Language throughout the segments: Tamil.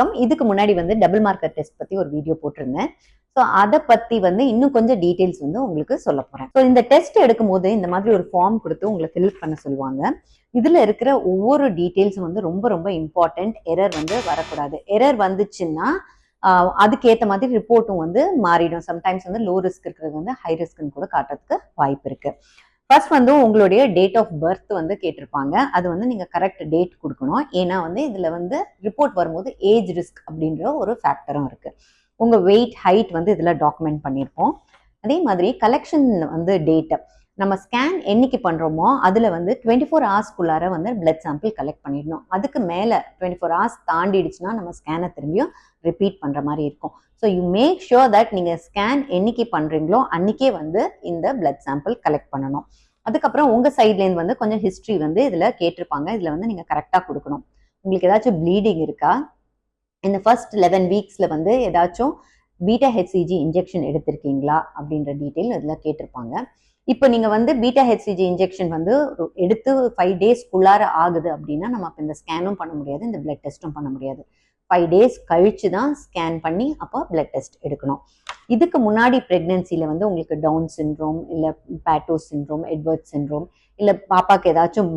வணக்கம் இதுக்கு முன்னாடி வந்து டபுள் மார்க்கர் டெஸ்ட் பத்தி ஒரு வீடியோ போட்டிருந்தேன். ஸோ அதை பத்தி வந்து இன்னும் கொஞ்சம் டீட்டெயில்ஸ் வந்து உங்களுக்கு சொல்ல போறேன். ஸோ இந்த டெஸ்ட் எடுக்கும்போது இந்த மாதிரி ஒரு ஃபார்ம் கொடுத்து உங்களை ஃபில் பண்ண சொல்லுவாங்க. இதுல இருக்கிற ஒவ்வொரு டீட்டெயில்ஸும் வந்து ரொம்ப ரொம்ப இம்பார்ட்டன்ட் எரர் வந்து வரக்கூடாது. எரர் வந்துச்சுன்னா அதுக்கேற்ற மாதிரி ரிப்போர்ட்டும் வந்து மாறிடும். சம்டைம்ஸ் வந்து லோ ரிஸ்க் இருக்கிறது வந்து ஹை ரிஸ்க்னு கூட காட்டுறதுக்கு வாய்ப்பு இருக்கு. ஃபர்ஸ்ட் வந்து உங்களுடைய டேட் ஆஃப் பர்த் வந்து கேட்டிருப்பாங்க. அது வந்து நீங்க கரெக்ட் டேட் கொடுக்கணும். ஏன்னா வந்து இதுல வந்து ரிப்போர்ட் வரும்போது ஏஜ் ரிஸ்க் அப்படின்ற ஒரு ஃபேக்டரும் இருக்கு. உங்க வெயிட் ஹைட் வந்து இதுல டாக்குமெண்ட் பண்ணியிருப்போம். அதே மாதிரி கலெக்ஷன் வந்து டேட் நம்ம ஸ்கேன் என்னைக்கு பண்றோமோ அதுல வந்து டுவெண்ட்டி ஃபோர் ஹவர்ஸ்க்குள்ளார வந்து பிளட் சாம்பிள் கலெக்ட் பண்ணிடணும். அதுக்கு மேல டுவெண்ட்டி ஃபோர் ஹவர்ஸ் தாண்டிடுச்சுன்னா நம்ம ஸ்கேனை திரும்பியும் ரிப்பீட் பண்ற மாதிரி இருக்கும். So you make sure that நீங்க ஸ்கேன் என்னைக்கு பண்றீங்களோ அன்னைக்கே வந்து இந்த பிளட் சாம்பிள் கலெக்ட் பண்ணணும். அதுக்கப்புறம் உங்க சைட்லேருந்து வந்து கொஞ்சம் ஹிஸ்ட்ரி வந்து இதுல கேட்டிருப்பாங்க. இதுல வந்து நீங்க கரெக்டா கொடுக்கணும். உங்களுக்கு ஏதாச்சும் ப்ளீடிங் இருக்கா? இந்த ஃபர்ஸ்ட் லெவன் வீக்ஸ்ல வந்து ஏதாச்சும் பீட்டா ஹெச்சிஜி இன்ஜெக்ஷன் எடுத்திருக்கீங்களா? அப்படின்ற டீட்டெயில் இதில் கேட்டிருப்பாங்க. இப்போ நீங்கள் வந்து பீட்டா ஹெச்சிஜி இன்ஜெக்ஷன் வந்து எடுத்து ஃபைவ் டேஸ்க்குள்ளார ஆகுது அப்படின்னா நம்ம அப்போ இந்த ஸ்கேனும் பண்ண முடியாது இந்த பிளட் டெஸ்ட்டும் பண்ண முடியாது. ஃபைவ் டேஸ் கழிச்சு தான் ஸ்கேன் பண்ணி அப்போ பிளட் டெஸ்ட் எடுக்கணும். இதுக்கு முன்னாடி ப்ரெக்னென்சியில் வந்து உங்களுக்கு டவுன் சிண்ட்ரோம் இல்லை பேட்டோ சின்ரோம் எட்வர்ட் சின்ரோம் இல்லை பாப்பாவுக்கு ஏதாச்சும்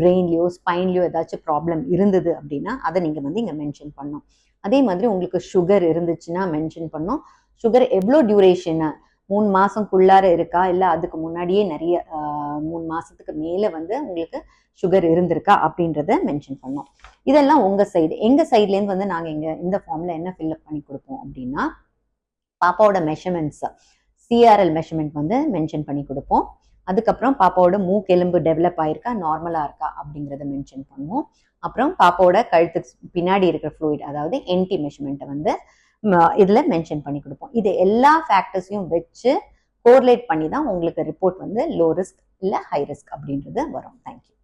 பிரெயின்லையோ ஸ்பைன்லையோ ஏதாச்சும் ப்ராப்ளம் இருந்தது அப்படின்னா அதை நீங்கள் வந்து இங்கே மென்ஷன் பண்ணணும். அதே மாதிரி உங்களுக்கு சுகர் இருந்துச்சுன்னா மென்ஷன் பண்ணணும். சுகர் எவ்வளோ டியூரேஷன் மூணு மாசம்குள்ளார இருக்கா? இல்லை அதுக்கு முன்னாடியே நிறைய மூணு மாசத்துக்கு மேலே வந்து உங்களுக்கு சுகர் இருந்திருக்கா? அப்படின்றத மென்ஷன் பண்ணோம். இதெல்லாம் உங்க சைடு எங்க சைட்லேருந்து வந்து நாங்கள் எங்கள் இந்த ஃபார்ம்ல என்ன ஃபில்அப் பண்ணி கொடுப்போம் அப்படின்னா பாப்பாவோட மெஷர்மெண்ட்ஸ் சிஆர்எல் மெஷர்மெண்ட் வந்து மென்ஷன் பண்ணி கொடுப்போம். அதுக்கப்புறம் பாப்பாவோட மூக்கெலும்பு டெவலப் ஆயிருக்கா? நார்மலா இருக்கா? அப்படிங்கிறத மென்ஷன் பண்ணுவோம். அப்புறம் பாப்பாவோட கழுத்துக்கு பின்னாடி இருக்கிற ஃப்ளூயிட் அதாவது என்டி மெஷர்மெண்ட்டை வந்து இதில் மென்ஷன் பண்ணி கொடுப்போம். இது எல்லா ஃபேக்டர்ஸையும் வச்சு கோர்லேட் பண்ணி தான் உங்களுக்கு ரிப்போர்ட் வந்து லோ ரிஸ்க் இல்லை ஹை ரிஸ்க் அப்படின்றது வரும். Thank you